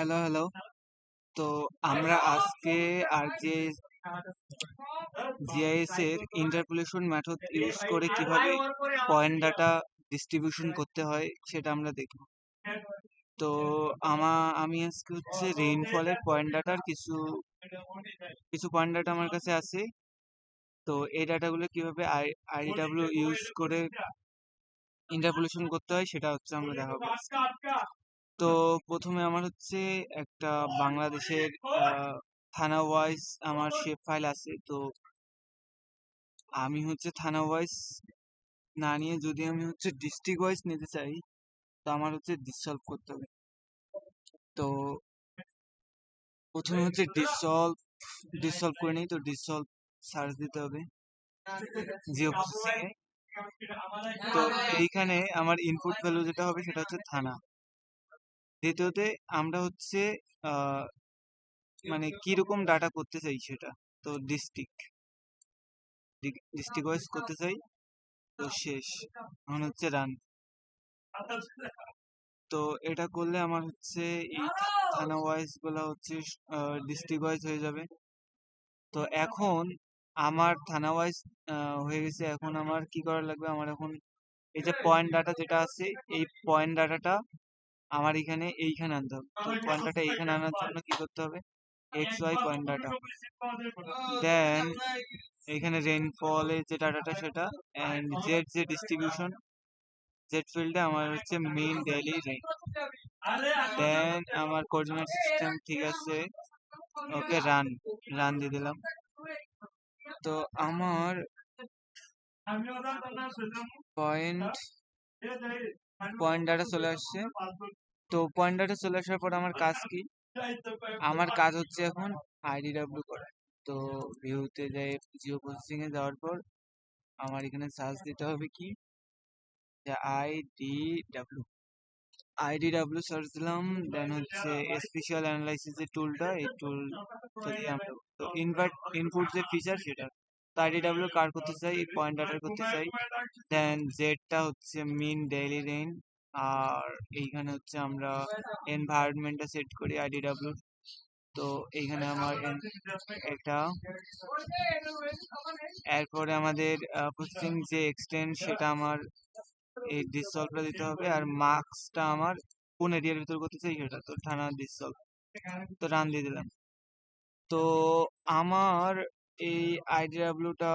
Hello hello তো আমরা আজকে আর যে জিআইএস এর ইন্টারপোলেশন মেথড ইউজ করে কীভাবে পয়েন্ট ডাটা ডিস্ট্রিবিউশন করতে হয় সেটা আমরা দেখব। তো আমা, আমি আজকে হচ্ছে রেইনফলের পয়েন্ট ডাটার কিছু কিছু পয়েন্ট ডাটা আমার কাছে আছে। তো এই ডাটাগুলো কীভাবে আই আইডিডাব্লিউ ইউজ করে ইন্টারপোলেশন করতে হয় সেটা হচ্ছে আমরা দেখাবো। তো প্রথমে আমার হচ্ছে একটা বাংলাদেশের থানা ওয়াইজ আমার শেপ ফাইল আছে। তো আমি হচ্ছে থানা ওয়াইজ না নিয়ে যদি আমি হচ্ছে ডিস্ট্রিক্ট ওয়াইজ নিতে চাই, তো আমার হচ্ছে ডিসলভ করতে হবে। তো প্রথমে হচ্ছে ডিসলভ ডিসলভ করে নিই, তো ডিসলভ সার্চ দিতে হবে। জিও প্রসেসিং তো এইখানে আমার ইনপুট ভ্যালু যেটা হবে সেটা হচ্ছে থানা। দ্বিতীয়তে আমরা হচ্ছে মানে কীরকম ডাটা করতে চাই সেটা? তো ডিস্ট্রিক্ট ডিস্ট্রিক্ট ওয়াইজ করতে চাই, তো শেষ। এখন হচ্ছে রান তো এটা করলে আমার হচ্ছে এই থানা ওয়াইজগুলা হচ্ছে ডিস্ট্রিক্ট ওয়াইজ হয়ে যাবে। তো এখন আমার থানা ওয়াইজ হয়ে গেছে। এখন আমার কি করা লাগবে? আমার এখন এই যে পয়েন্ট ডাটা যেটা আছে, এই পয়েন্ট ডাটাটা আমার এখানে এইখানে আনতে হবে তো পয়েন্ট ডাটা এইখানে আনার জন্য কি করতে হবে X Y point data then এখানে রেইনফলে যে ডাটাটা সেটা অ্যান্ড জেড যে ডিস্ট্রিবিউশন জেড ফিল্ডে আমার হচ্ছে মেইন ডেইলি রেইন দেন আমার কোঅর্ডিনেট সিস্টেম ঠিক আছে ওকে রান রান দিয়ে দিলাম তো আমার পয়েন্ট পয়েন্ট ডাটা চলে আসছে। তো পয়েন্ট ডাটা চলে আসার পর আমার কাজ কি? আমার কাজ হচ্ছে এখন আইডিডাব্লিউ করা। তো ভিউতে যাই জিও প্রসেসিং এ যাওয়ার পর আমার এখানে সার্চ দিতে হবে কি? যে আইডিডাব্লিউ আইডিডাব্লিউ সার্চ দিলাম দেন হচ্ছে স্পেশাল অ্যানালাইসিস যে টুলটা এই টুল তো ইনভার্ট ইনপুট যে ফিচার সেটা। তো আইডিডাব্লিউ কার করতে চাই? পয়েন্ট ডাটার করতে চাই। দেন জেডটা হচ্ছে মিন ডেইলি রেইন আর এইখানে হচ্ছে আমরা এনভায়রনমেন্টটা সেট করি আইডিডাব্লিউ তো এইখানে আমার একটা। এরপরে আমাদের প্রসেসিং যে এক্সটেন্ড সেটা আমার এই ডিসলভটা দিতে হবে, আর মার্কসটা আমার কোন এরিয়ার ভিতর করতে চাই সেটা, তো থানা ডিসলভ তো রান দিয়ে দিলাম। তো আমার এই আইডিডাব্লিউটা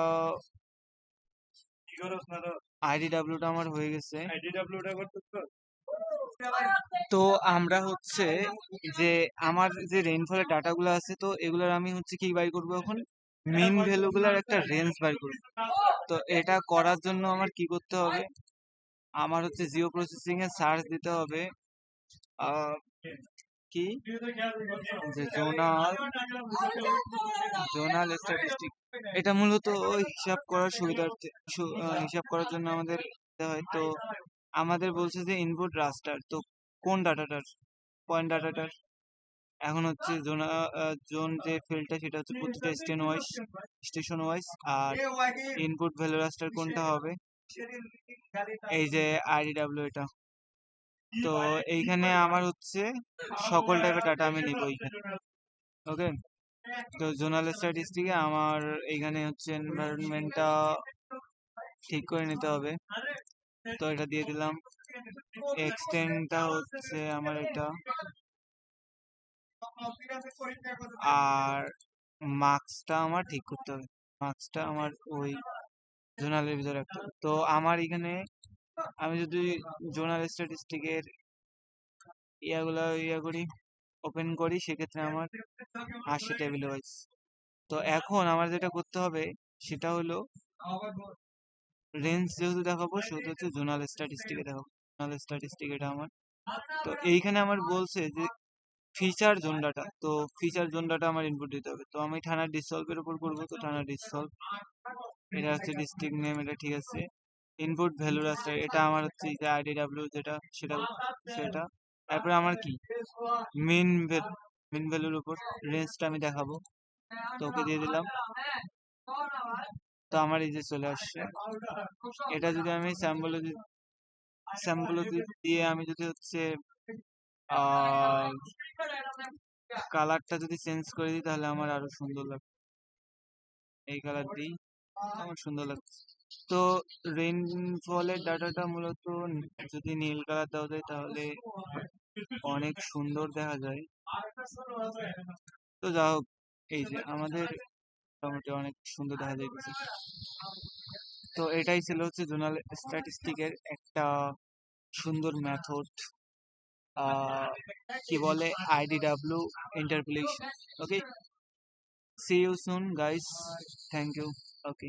আইডিডাব্লিউটা আমার হয়ে গেছে। তো। আমরা হচ্ছে যে আমার যে রেইনফলের ডাটাগুলো আছে তো এগুলোর আমি হচ্ছে কি বাই করব এখন? মিন ভ্যালুগুলোর একটা রেঞ্জ বাই করব। তো এটা করার জন্য আমার কি করতে হবে? আমার হচ্ছে জিও প্রসেসিং এ সার্চ দিতে হবে। কি? যে জোনাল জোনাল স্ট্যাটিস্টিক এটা মূলত ওই হিসাব করার সুবিধার্থে হিসাব করার জন্য আমাদের হয়। তো আমাদের বলছে যে ইনপুট রাস্টার তো কোন ডাটাটার পয়েন্ট ডাটাটার এখন হচ্ছে জোনা জোন যে ফিল্ডটা সেটা হচ্ছে প্রতিটা স্টেশন ওয়াইজ স্টেশন ওয়াইজ আর ইনপুট ভ্যালু রাস্টার কোনটা হবে? এই যে আইডিডাব্লিউ এটা। তো এইখানে আমার হচ্ছে সকল টাইপের ডাটা আমি নিব এইখানে। ওকে তো জোনাল স্ট্যাটিস্টিকে আমার এইখানে হচ্ছে এনভায়রনমেন্টটা ঠিক করে নিতে হবে। তো এটা দিয়ে দিলাম। এক্সটেন্ডটা হচ্ছে আমার এটা। আর মার্কসটা আমার ঠিক করতে হবে। মার্কসটা আমার ওই জোনালের ভিতরে রাখতে হবে। তো আমার এখানে আমি যদি জোনাল স্ট্যাটিস্টিকের ইয়াগুলা ইয়া করি ওপেন করি, সেক্ষেত্রে আমার আসে টেবিল ওয়াইজ তো এখন আমার যেটা করতে হবে, সেটা হলো রেঞ্জ যেহেতু দেখাবো, সেহেতু হচ্ছে জোনাল স্ট্যাটিস্টিকে দেখাবো। জোনাল স্ট্যাটিস্টিক এটা আমার। তো এইখানে আমার বলছে যে ফিচার জোন ডাটা তো ফিচার জোন ডাটা আমার ইনপুট দিতে হবে। তো আমি থানার ডিসলভের উপর করব, তো থানার ডিসলভ এটা হচ্ছে ডিস্ট্রিক্ট নেম এটা ঠিক আছে। ইনপুট ভ্যালু রাস্টার এটা আমার হচ্ছে যে আইডিডাব্লিউ যেটা, সেটা সেটা। তারপরে আমার কি? মিন মিন ভ্যালুর উপর রেঞ্জটা আমি দেখাবো। তো ওকে দিয়ে দিলাম। তো আমার এই যে চলে আসছে। এটা যদি আমি স্যাম্পল স্যাম্পল দিয়ে আমি যদি হচ্ছে কালারটা যদি চেঞ্জ করে দিই, তাহলে আমার আরও সুন্দর লাগবে। এই কালার দিই আমার সুন্দর লাগছে তো রেইনফলের ডাটাটা মূলত যদি নীল কালার দেওয়া যায় তাহলে অনেক সুন্দর দেখা যায়। তো যা হোক, এই যে আমাদের মোটামুটি অনেক সুন্দর দেখা যাইতেছে। তো এটাই ছিল হচ্ছে জোনাল স্ট্যাটিস্টিকের একটা সুন্দর মেথড কি বলে IDW interpolation okay see you soon guys thank you okay